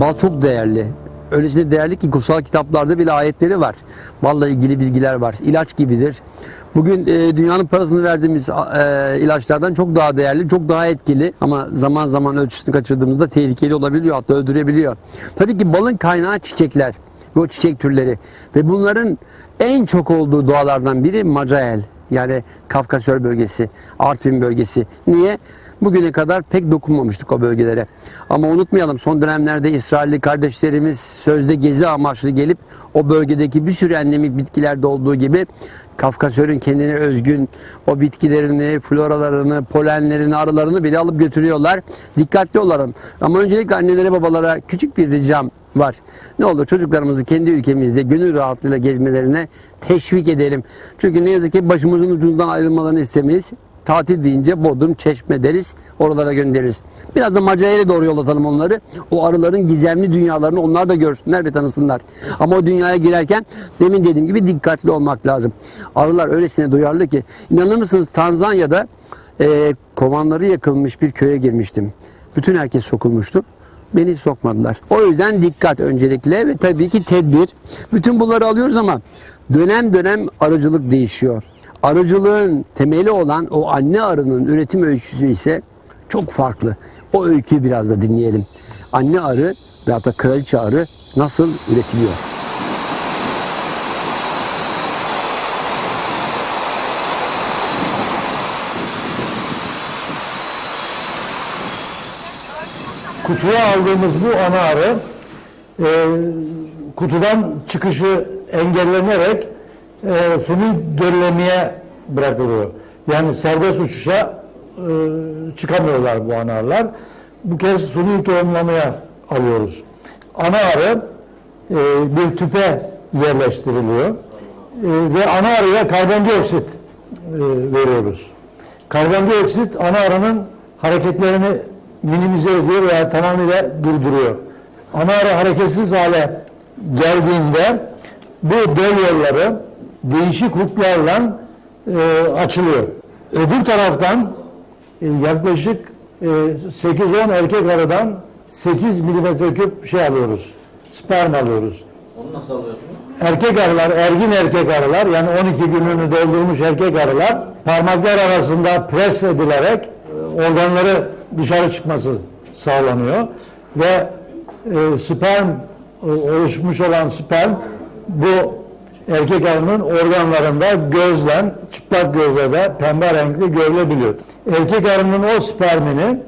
Bal çok değerli. Öylesine değerli ki kutsal kitaplarda bile ayetleri var. Balla ilgili bilgiler var. İlaç gibidir. Bugün e, dünyanın parasını verdiğimiz e, ilaçlardan çok daha değerli, çok daha etkili ama zaman zaman ölçüsünü kaçırdığımızda tehlikeli olabiliyor, hatta öldürebiliyor. Tabii ki balın kaynağı çiçekler ve o çiçek türleri ve bunların en çok olduğu doğalardan biri Macael yani Kafkasör bölgesi, Artvin bölgesi. Niye? Bugüne kadar pek dokunmamıştık o bölgelere. Ama unutmayalım son dönemlerde İsrailli kardeşlerimiz sözde gezi amaçlı gelip o bölgedeki bir sürü endemik bitkilerde olduğu gibi Kafkasör'ün kendine özgün o bitkilerini, floralarını, polenlerini, arılarını bile alıp götürüyorlar. Dikkatli olalım. Ama öncelikle annelere babalara küçük bir ricam var. Ne olur çocuklarımızı kendi ülkemizde gönül rahatlığıyla gezmelerine teşvik edelim. Çünkü ne yazık ki başımızın ucundan ayrılmalarını istemeyiz. Tatil deyince Bodrum, Çeşme deriz. Oralara göndeririz. Biraz da Macael'e doğru yol atalım onları. O arıların gizemli dünyalarını onlar da görsünler ve tanısınlar. Ama o dünyaya girerken demin dediğim gibi dikkatli olmak lazım. Arılar öylesine duyarlı ki. inanır mısınız Tanzanya'da e, kovanları yakılmış bir köye girmiştim. Bütün herkes sokulmuştu. Beni sokmadılar. O yüzden dikkat öncelikle ve tabii ki tedbir. Bütün bunları alıyoruz ama dönem dönem arıcılık değişiyor. Arıcılığın temeli olan o anne arının üretim öyküsü ise çok farklı. O öyküyü biraz da dinleyelim. Anne arı ve hatta kraliçe arı nasıl üretiliyor? kutuya aldığımız bu ana arı e, kutudan çıkışı engellenerek e, suni döllemeye bırakılıyor. Yani serbest uçuşa e, çıkamıyorlar bu ana arılar. Bu kez suni tohumlamaya alıyoruz. Ana arı e, bir tüpe yerleştiriliyor. E, ve ana arıya karbondioksit e, veriyoruz. Karbondioksit ana arının hareketlerini minimize ediyor veya tamamıyla durduruyor. Ana arı hareketsiz hale geldiğinde bu döl yolları değişik huklarla e, açılıyor. Öbür taraftan e, yaklaşık e, 8-10 erkek arıdan 8 milimetre küp şey alıyoruz. Sperm alıyoruz. Onu nasıl alıyorsunuz? Erkek arılar, ergin erkek arılar yani 12 gününü doldurmuş erkek arılar parmaklar arasında pres edilerek e, organları dışarı çıkması sağlanıyor ve e, sperm e, oluşmuş olan sperm bu erkek arının organlarında gözlen, çıplak gözle de pembe renkli görülebiliyor. Erkek arının o spermini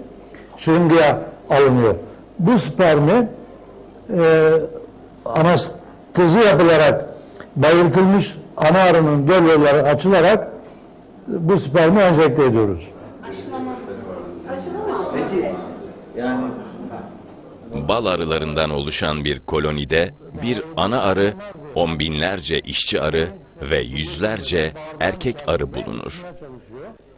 şırıngaya alınıyor. Bu spermi e, anestezi yapılarak bayıltılmış ana arının döl yolları açılarak bu spermi enjekte ediyoruz. Peki yani Bal arılarından oluşan bir kolonide bir ana arı, on binlerce işçi arı ve yüzlerce erkek arı bulunur.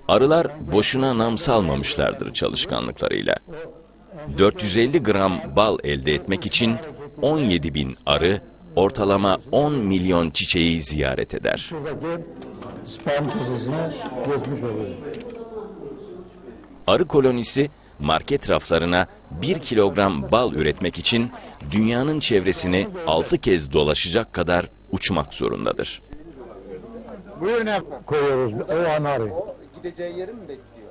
Arılar boşuna nam salmamışlardır çalışkanlıklarıyla. 450 gram bal elde etmek için 17 bin arı ortalama 10 milyon çiçeği ziyaret eder. Arı kolonisi market raflarına 1 kilogram bal üretmek için dünyanın çevresini 6 kez dolaşacak kadar uçmak zorundadır. Bu yöne koyuyoruz o anarı. gideceği yeri mi bekliyor?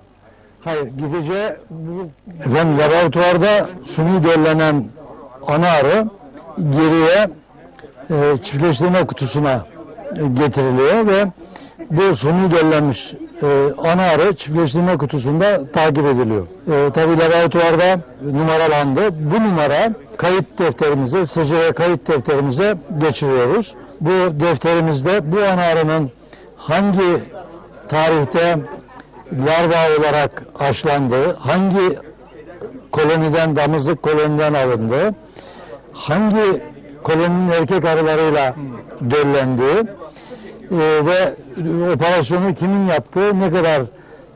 Hayır gideceği bu efendim laboratuvarda suni döllenen ana arı geriye e, çiftleştirme kutusuna e, getiriliyor ve bu suni döllenmiş e, ana arı çiftleştirme kutusunda takip ediliyor. E, tabii laboratuvarda numaralandı. Bu numara kayıt defterimize, SCV kayıt defterimize geçiriyoruz. Bu defterimizde bu ana arının hangi tarihte larva olarak aşlandığı, hangi koloniden, damızlık koloniden alındığı, hangi koloninin erkek arılarıyla döllendiği ve operasyonu kimin yaptığı, ne kadar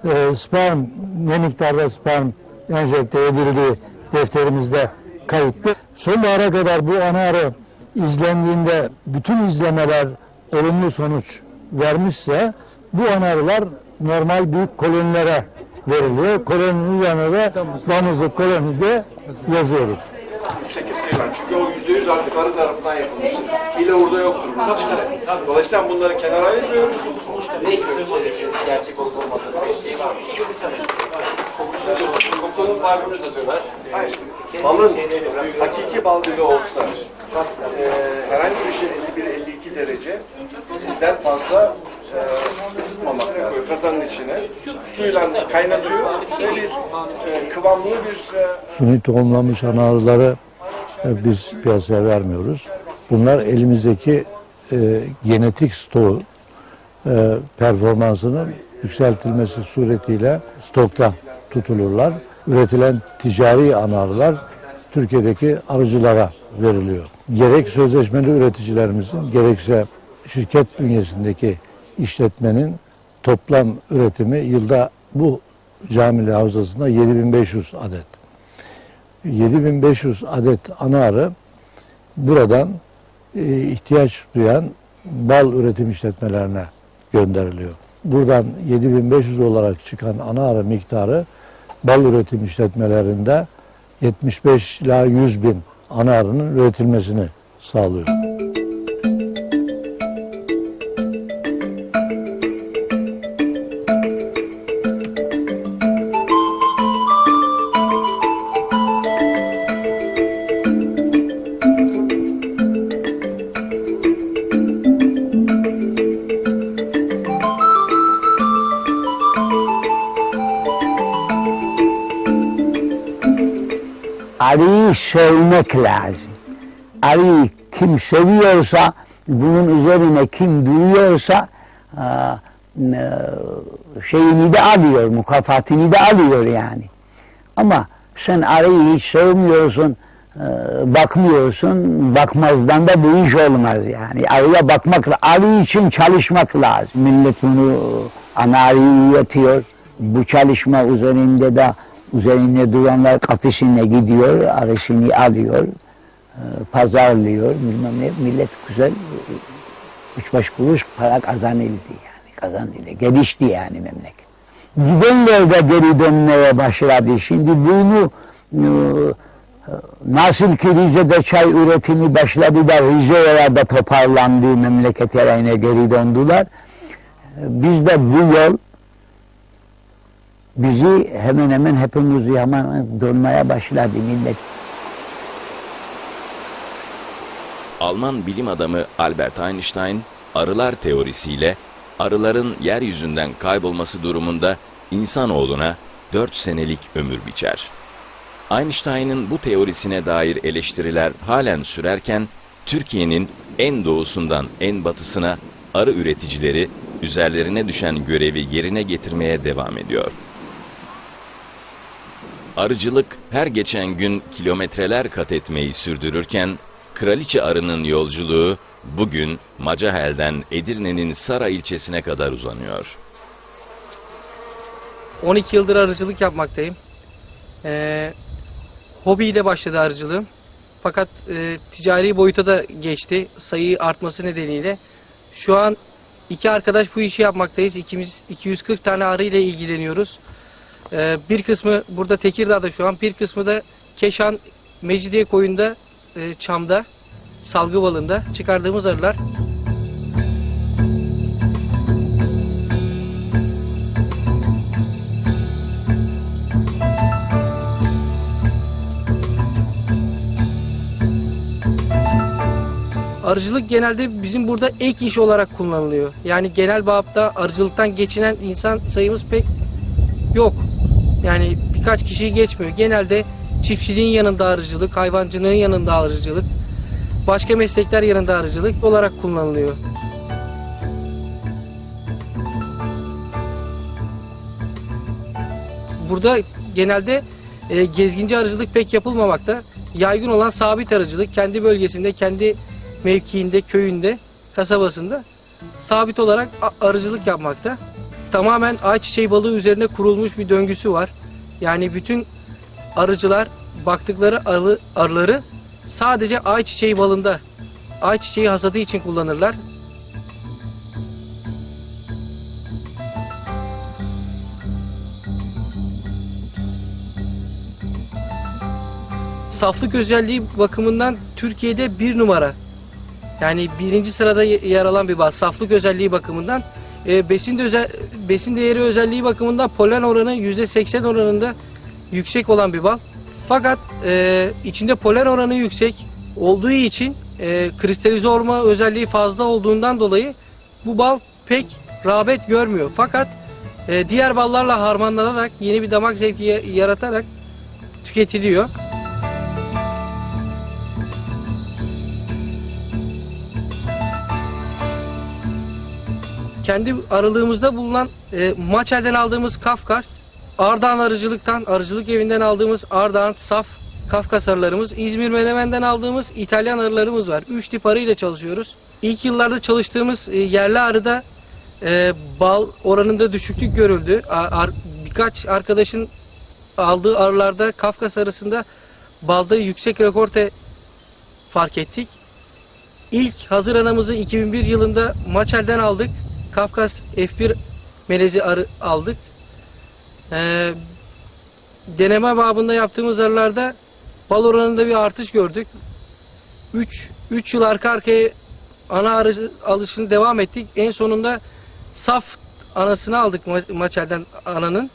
e, sperm, ne miktarda sperm enjekte edildiği defterimizde kayıtlı. Sonbahara kadar bu ana arı izlendiğinde bütün izlemeler olumlu sonuç vermişse bu ana arılar normal büyük kolonilere veriliyor. Koloninin üzerine de damızlık koloni de yazıyoruz. 8 sayılan. Çünkü o yüzde yüz artık arı tarafından yapılmıştır. Hile orada yoktur bunun içinde. Dolayısıyla bunları kenara ayırmıyoruz. gerçek olup olmadığını bir şey var. Kokunun satıyorlar. Hayır. Balın hakiki bal gölü olsa e, herhangi bir şey 51-52 dereceden fazla e, ısıtmamak gerekiyor kazanın içine. Suyla kaynatıyor ve bir e, kıvamlı bir e, Suni tohumlanmış ana arıları e, biz piyasaya vermiyoruz. Bunlar elimizdeki e, genetik stoğu e, performansının yükseltilmesi suretiyle stokta tutulurlar. Üretilen ticari ana arılar Türkiye'deki arıcılara veriliyor. Gerek sözleşmeli üreticilerimizin gerekse şirket bünyesindeki işletmenin toplam üretimi yılda bu camili havzasında 7500 adet. 7500 adet ana arı buradan e, ihtiyaç duyan bal üretim işletmelerine gönderiliyor. Buradan 7500 olarak çıkan ana arı miktarı bal üretim işletmelerinde 75 ila 100 bin ana arının üretilmesini sağlıyor. Arıyı sevmek lazım. Arıyı kim seviyorsa, bunun üzerine kim duruyorsa e, e, şeyini de alıyor, mukafatını da alıyor yani. Ama sen arıyı hiç sevmiyorsun, e, bakmıyorsun, bakmazdan da bu iş olmaz yani. Arıya bakmak, arı için çalışmak lazım. Millet bunu ana arıyı üretiyor. Bu çalışma üzerinde de üzerinde duranlar kafesine gidiyor, arısını alıyor, e, pazarlıyor, bilmem ne. Millet güzel e, üç beş kuruş para kazanıldı yani, kazanıldı. Gelişti yani memleket. Gidenler de geri dönmeye başladı. Şimdi bunu e, nasıl ki Rize'de çay üretimi başladı da Rize'ye de toparlandı, memleket yerine geri döndüler. Biz de bu yol bizi hemen hemen hepimizi hemen dönmeye başladı millet. Alman bilim adamı Albert Einstein, arılar teorisiyle arıların yeryüzünden kaybolması durumunda insanoğluna 4 senelik ömür biçer. Einstein'ın bu teorisine dair eleştiriler halen sürerken, Türkiye'nin en doğusundan en batısına arı üreticileri üzerlerine düşen görevi yerine getirmeye devam ediyor. Arıcılık her geçen gün kilometreler kat etmeyi sürdürürken, Kraliçe Arı'nın yolculuğu bugün Macahel'den Edirne'nin Sara ilçesine kadar uzanıyor. 12 yıldır arıcılık yapmaktayım. Ee, hobiyle başladı arıcılığım. Fakat e, ticari boyuta da geçti sayı artması nedeniyle. Şu an iki arkadaş bu işi yapmaktayız. İkimiz 240 tane arı ile ilgileniyoruz. Ee, bir kısmı burada Tekirdağ'da şu an, bir kısmı da Keşan Mecidiye koyunda, e, Çam'da, Salgı Balı'nda çıkardığımız arılar. Arıcılık genelde bizim burada ek iş olarak kullanılıyor. Yani genel bağıpta arıcılıktan geçinen insan sayımız pek yok. Yani birkaç kişiyi geçmiyor. Genelde çiftçiliğin yanında arıcılık, hayvancılığın yanında arıcılık, başka meslekler yanında arıcılık olarak kullanılıyor. Burada genelde e, gezginci arıcılık pek yapılmamakta. Yaygın olan sabit arıcılık kendi bölgesinde, kendi mevkiinde, köyünde, kasabasında sabit olarak arıcılık yapmakta. Tamamen ayçiçeği balığı üzerine kurulmuş bir döngüsü var. Yani bütün arıcılar baktıkları arı, arıları sadece ayçiçeği balında, ayçiçeği hasadı için kullanırlar. saflık özelliği bakımından Türkiye'de bir numara. Yani birinci sırada ye- yer alan bir bal. Saflık özelliği bakımından. E, besin, özel, besin değeri özelliği bakımından polen oranı %80 oranında yüksek olan bir bal. Fakat e, içinde polen oranı yüksek olduğu için e, kristalize olma özelliği fazla olduğundan dolayı bu bal pek rağbet görmüyor. Fakat e, diğer ballarla harmanlanarak yeni bir damak zevki ya- yaratarak tüketiliyor. Kendi aralığımızda bulunan e, Maçel'den aldığımız Kafkas, Ardahan arıcılıktan, arıcılık evinden aldığımız Ardahan saf Kafkas arılarımız, İzmir Menemen'den aldığımız İtalyan arılarımız var. Üç tip arı ile çalışıyoruz. İlk yıllarda çalıştığımız e, yerli arıda e, bal oranında düşüklük görüldü. A- ar- birkaç arkadaşın aldığı arılarda Kafkas arısında balda yüksek rekorte fark ettik. İlk hazır anamızı 2001 yılında Maçel'den aldık. Kafkas F1 melezi arı aldık. Ee, deneme babında yaptığımız arılarda bal oranında bir artış gördük. 3 3 yıl arka arkaya ana arı alışını devam ettik. En sonunda saf anasını aldık Ma- Maçel'den ananın.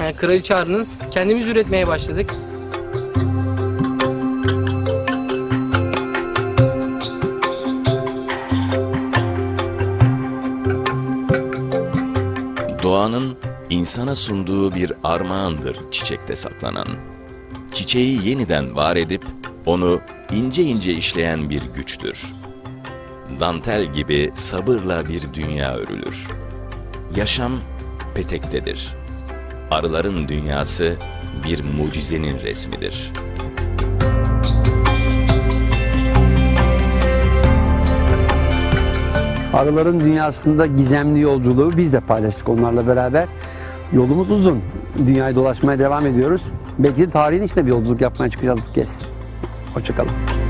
Yani kraliçe arının. Kendimiz üretmeye başladık. Doğanın insana sunduğu bir armağandır çiçekte saklanan. Çiçeği yeniden var edip onu ince ince işleyen bir güçtür. Dantel gibi sabırla bir dünya örülür. Yaşam petektedir. Arıların dünyası bir mucizenin resmidir. Arıların dünyasında gizemli yolculuğu biz de paylaştık onlarla beraber. Yolumuz uzun. Dünyayı dolaşmaya devam ediyoruz. Belki de tarihin içinde bir yolculuk yapmaya çıkacağız bu kez. Hoşçakalın.